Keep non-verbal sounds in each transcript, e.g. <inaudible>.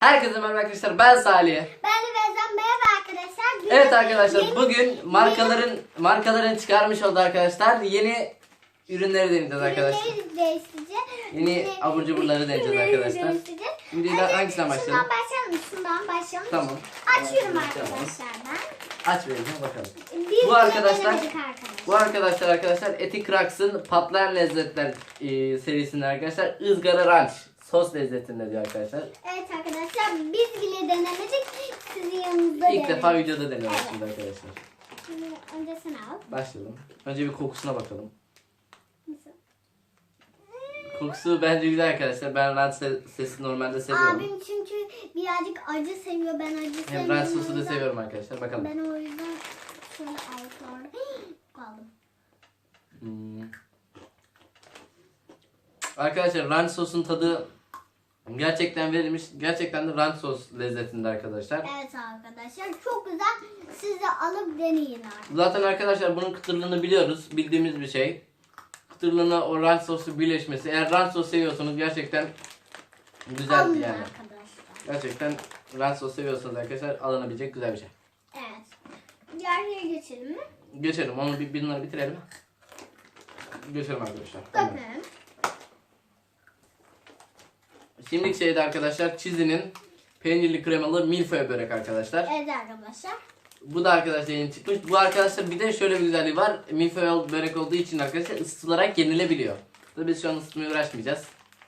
Herkese merhaba arkadaşlar ben Salih. Ben de Bezden merhaba arkadaşlar. Bugün Evet arkadaşlar yeni- bugün markaların markaların çıkarmış olduğu arkadaşlar yeni ürünleri deneyeceğiz arkadaşlar. ürünleri değiştireceğiz. Yeni abur cuburları deneyeceğiz arkadaşlar. Şimdi Önce hangisinden başlayalım? Şundan başlayalım. Şundan başlayalım. Tamam. Açıyorum arkadaşlar ben. Aç verelim bakalım. Biz Bu arkadaşlar- arkadaşlar. Bu arkadaşlar arkadaşlar Eti Cracks'ın Patlayan Lezzetler e, serisinde arkadaşlar ızgara ranch sos lezzetinde diyor arkadaşlar. Evet arkadaşlar biz bile denemedik. Sizin yanınızda İlk defa videoda deniyoruz şimdi arkadaşlar. Şimdi önce sen al. Başlayalım. Önce bir kokusuna bakalım. Nasıl? Kokusu bence güzel arkadaşlar. Ben ranch se- sesi normalde seviyorum. Abim çünkü birazcık acı seviyor. Ben acı Hem sevmiyorum. ranch sosu da seviyorum arkadaşlar. Bakalım. Ben o yüzden şöyle altlarda <gasps> kaldım. Hmm. Arkadaşlar ranch sosun tadı gerçekten verilmiş. Gerçekten de ranch sos lezzetinde arkadaşlar. Evet arkadaşlar çok güzel. Siz de alıp deneyin artık. Zaten arkadaşlar bunun kıtırlığını biliyoruz. Bildiğimiz bir şey. Kıtırlığına o ranch sosu birleşmesi. Eğer ranch sos seviyorsanız gerçekten güzel Alın yani. arkadaşlar. Gerçekten ranch sos seviyorsanız arkadaşlar alınabilecek güzel bir şey. Evet. Diğer yere geçelim mi? Geçelim onu bir bunları bitirelim. Geçelim arkadaşlar. Tamam. Şimdiki şeyde arkadaşlar Çizi'nin peynirli kremalı milföy börek arkadaşlar. Evet arkadaşlar. Bu da arkadaşlar yeni çıkmış. Bu arkadaşlar bir de şöyle bir güzelliği var. Milföy börek olduğu için arkadaşlar ısıtılarak yenilebiliyor. Tabii biz şu an ısıtmaya uğraşmayacağız.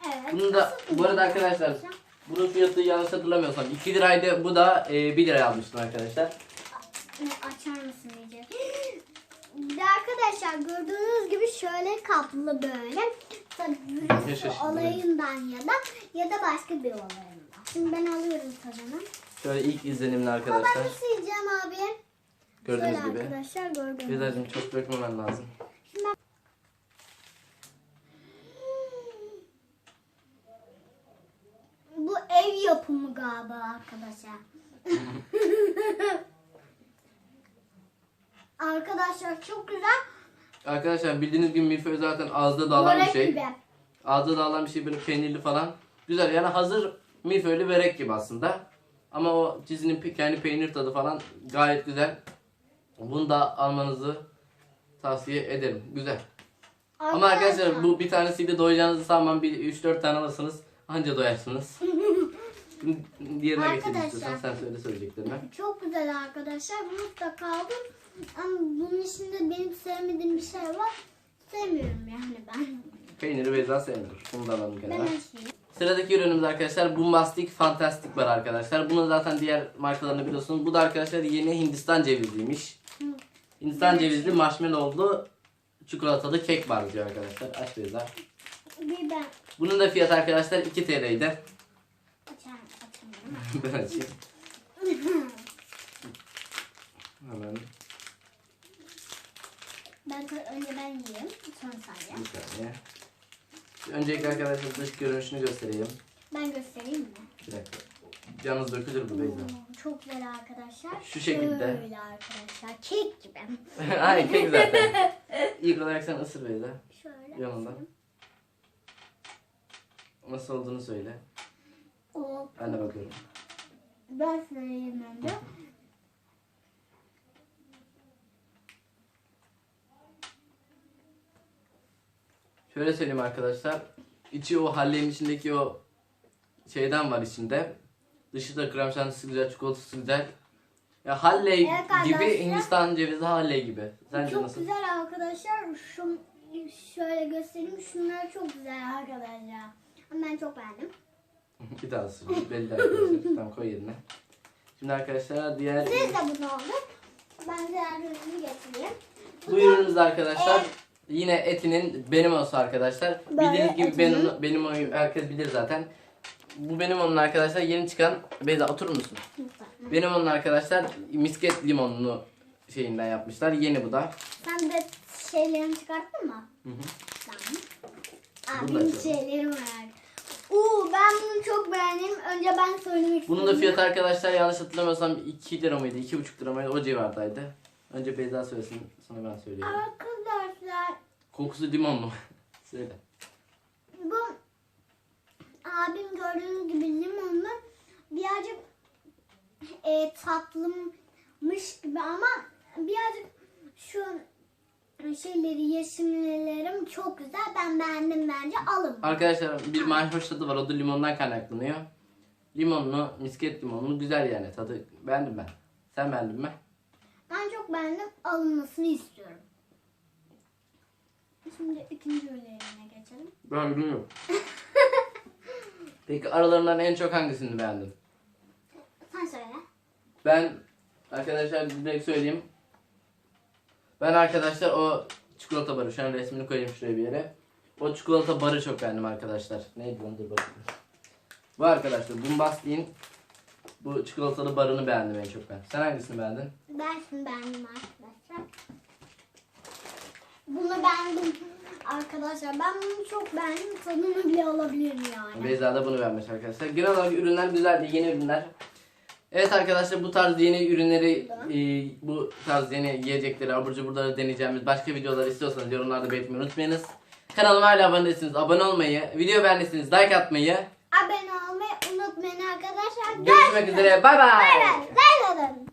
Evet. Bunun da bu arada arkadaşlar bunun fiyatı yanlış hatırlamıyorsam 2 liraydı. Bu da e, 1 liraya almıştım arkadaşlar. Açar mısın iyice? <gasps> Bir de arkadaşlar gördüğünüz gibi şöyle kaplı böyle. Tabii virüs Yaşasın, olayından ya da ya da başka bir olayından. Şimdi ben alıyorum tadını. Şöyle ilk izlenimli Ama arkadaşlar. ben nasıl yiyeceğim abi? Gördüğünüz Şöyle gibi. arkadaşlar gördüğünüz gibi. Beyza'cığım çok dökmemen lazım. Bu ev yapımı galiba arkadaşlar. <laughs> <laughs> arkadaşlar çok güzel. Arkadaşlar bildiğiniz gibi milföy zaten ağızda dağılan bir şey. gibi. Ağızda dağılan bir şey böyle peynirli falan. Güzel yani hazır milföylü börek gibi aslında. Ama o çizinin pe- kendi peynir tadı falan gayet güzel. Bunu da almanızı tavsiye ederim. Güzel. Ama arkadaşlar bu bir tanesiyle doyacağınızı sanmam. Bir 3-4 tane alırsınız anca doyarsınız. <laughs> Diğerine geçelim istiyorsan sen söyle söyleyeceklerini. Çok güzel arkadaşlar. Mutlaka aldım. Ama bunun içinde benim sevmediğim bir şey var. Sevmiyorum yani ben. Peyniri Beyza sevmiyor. Bunu da alalım Ben kenara. açayım. Sıradaki ürünümüz arkadaşlar Bombastic Fantastic var arkadaşlar. Bunun zaten diğer markalarını biliyorsunuz. Bu da arkadaşlar yeni Hindistan cevizliymiş. Hindistan cevizli marshmallowlu çikolatalı kek var diyor arkadaşlar. Aç Beyza. Bir ben Bunun da fiyatı arkadaşlar 2 TL'ydi. açarım. Açamıyorum. <laughs> ben açayım. <laughs> Hemen Ben önce ben yiyeyim. Sonra sen ye. bir saniye. Öncelikle arkadaşlar dış görünüşünü göstereyim. Ben göstereyim mi? Bir dakika. Yalnız dökülür bu Beyza. Çok güzel arkadaşlar. Şu şekilde. Şöyle arkadaşlar. Kek gibi. <laughs> Aynen kek zaten. <laughs> İlk olarak sen ısır Beyza. Şöyle. Yanından. Nasıl olduğunu söyle. O, Ben de bakıyorum. ben söyleyeyim önce. Şöyle söyleyeyim arkadaşlar. İçi o hallenin içindeki o şeyden var içinde. Dışı da krem şantisi güzel, çikolatası güzel. Ya Halley Evet gibi. Hindistan cevizi Halley gibi. Sence çok nasıl? güzel arkadaşlar. Şu şöyle göstereyim. Şunlar çok güzel arkadaşlar. Ama Ben çok beğendim. <laughs> Daha ısır. Belli arkadaşlar. tamam koy yerine. Şimdi arkadaşlar diğer Siz de bunu alın. Ben diğer ürünü getireyim. bu ürünümüz arkadaşlar yine etinin benim olsun arkadaşlar. Böyle Bildiğiniz gibi etinin. benim benim oyun herkes bilir zaten. Bu benim onun arkadaşlar yeni çıkan Beyza oturur musun? Benim onun arkadaşlar misket limonlu şeyinden yapmışlar. Yeni bu da. Sen de şeylerini çıkarttın mı? Hı hı. Tamam. Bunu da Abim açalım. şeyleri var. Oo ben bunu çok beğendim. Önce ben söylemek Bunun da fiyatı arkadaşlar yanlış hatırlamıyorsam 2 lira mıydı? 2,5 lira mıydı? O civardaydı. Önce Beyza söylesin sonra ben söyleyeyim. Arkadaşlar Kokusu limonlu. <laughs> Söyle. bu abim gördüğünüz gibi limonlu bir tatlımış gibi ama birazcık şu şeyleri yeşimlerim çok güzel. Ben beğendim bence alın. Arkadaşlar bir mayhoş tadı var. O da limondan kaynaklanıyor. Limonlu, misket limonlu güzel yani tadı. Beğendim ben. Sen beğendin mi? Ben çok beğendim. Alınmasını istiyorum. Şimdi ikinci ürünlerine geçelim. Ben bilmiyorum. <laughs> Peki aralarından en çok hangisini beğendin? Sen söyle. Ben arkadaşlar direkt söyleyeyim. Ben arkadaşlar o çikolata barı. Şu an resmini koyayım şuraya bir yere. O çikolata barı çok beğendim arkadaşlar. Neydi lan dur bakayım. Bu arkadaşlar Bombastik'in bu çikolatalı barını beğendim en çok ben. Sen hangisini beğendin? Ben şimdi beğendim arkadaşlar. Bunu beğendim arkadaşlar. Ben bunu çok beğendim. Tadını bile alabilirim yani. Beyza da bunu beğenmiş arkadaşlar. Genel olarak ürünler güzeldi. Yeni ürünler. Evet arkadaşlar bu tarz yeni ürünleri, e, bu tarz yeni yiyecekleri, abur cuburları deneyeceğimiz başka videolar istiyorsanız yorumlarda belirtmeyi unutmayınız. Kanalıma hala abone değilseniz abone olmayı, video beğendiyseniz like atmayı. Abone olmayı unutmayın arkadaşlar. Görüşmek üzere. Bay bay. Bay bay.